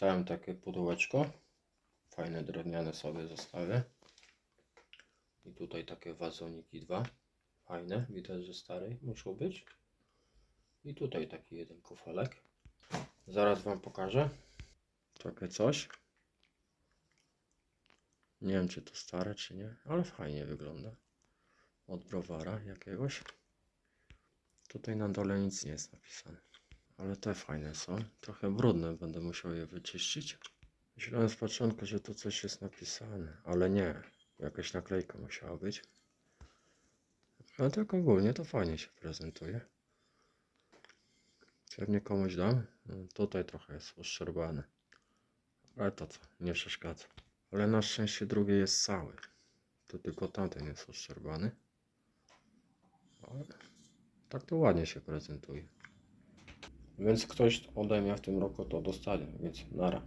dostałem takie pudełeczko. Fajne drewniane sobie zostawię. I tutaj takie wazoniki dwa. Fajne, widać, że stare muszą być. I tutaj taki jeden kufelek. Zaraz Wam pokażę. Takie coś. Nie wiem, czy to stare, czy nie, ale fajnie wygląda. Od browara jakiegoś. Tutaj na dole nic nie jest napisane. Ale te fajne są. Trochę brudne, będę musiał je wyczyścić. Myślałem z początku, że tu coś jest napisane, ale nie. Jakaś naklejka musiała być. Ale tak ogólnie to fajnie się prezentuje. Pewnie komuś dam. No, tutaj trochę jest uszczerbane. Ale to co, nie przeszkadza. Ale na szczęście drugi jest cały. To tylko tamten jest uszczerbany. Ale tak to ładnie się prezentuje. Więc ktoś ode mnie w tym roku to dostanie, więc nara.